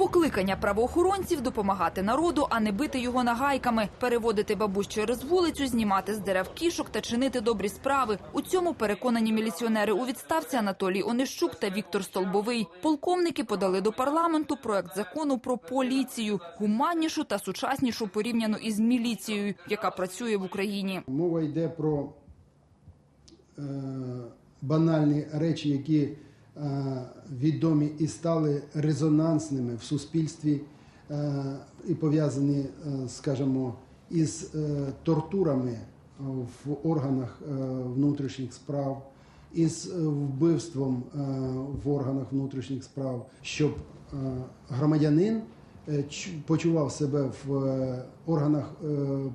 Покликання правоохоронців допомагати народу, а не бити його нагайками, переводити бабусь через вулицю, знімати з дерев кішок та чинити добрі справи. У цьому переконані міліціонери у відставці Анатолій Онищук та Віктор Столбовий. Полковники подали до парламенту проект закону про поліцію, гуманнішу та сучаснішу порівняно із міліцією, яка працює в Україні. Мова йде про е, банальні речі, які відомі і стали резонансними в суспільстві е, і пов'язані, е, скажімо, із е, тортурами в органах е, внутрішніх справ, із е, вбивством е, в органах внутрішніх справ, щоб е, громадянин е, почував себе в е, органах е,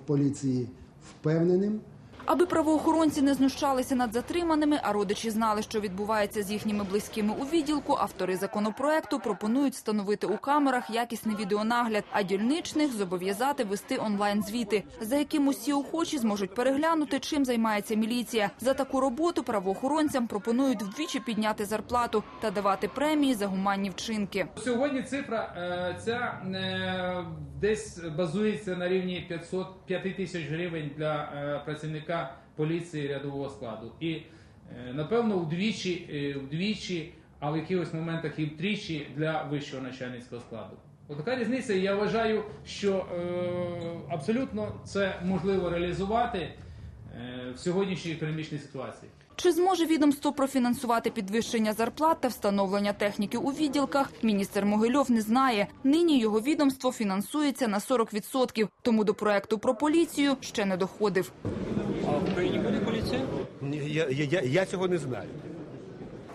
поліції впевненим. Аби правоохоронці не знущалися над затриманими, а родичі знали, що відбувається з їхніми близькими у відділку, автори законопроекту пропонують встановити у камерах якісний відеонагляд, а дільничних зобов'язати вести онлайн-звіти, за яким усі охочі зможуть переглянути, чим займається міліція. За таку роботу правоохоронцям пропонують вдвічі підняти зарплату та давати премії за гуманні вчинки. Сьогодні цифра е, ця е, десь базується на рівні 500 5 тисяч гривень для е, працівника поліції рядового складу. І е, напевно вдвічі, е, вдвічі, а в якихось моментах і втричі для вищого начальницького складу. Отака різниця. Я вважаю, що е, абсолютно це можливо реалізувати е, в сьогоднішній економічній ситуації. Чи зможе відомство профінансувати підвищення зарплат та встановлення техніки у відділках? Міністр Могильов не знає. Нині його відомство фінансується на 40%, тому до проекту про поліцію ще не доходив. В Україні буде поліція? Я, я, я цього не знаю.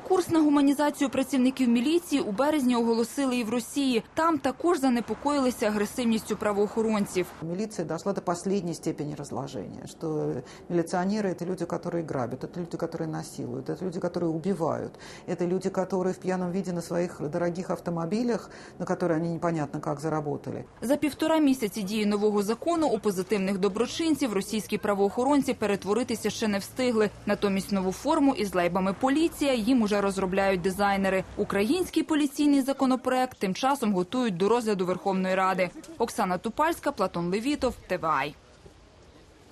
Курс на гуманізацію працівників міліції у березні оголосили і в Росії. Там також занепокоїлися агресивністю правоохоронців. Милиция дошла до последней степени разложения, что милиционеры – это люди, которые грабят, это люди, которые насилуют, это люди, которые убивают, это люди, которые в пьяном виде на своих дорогих автомобилях, на которые они непонятно как заработали. За півтора місяці дії нового закону у позитивних доброчинців російські правоохоронці перетворитися ще не встигли. Натомість нову форму із лейбами поліція їм уже розробляють дизайнери. Український поліційний законопроект тим часом готують до розгляду Верховної Ради. Оксана Тупальська, Платон Левітов, ТВАЙ.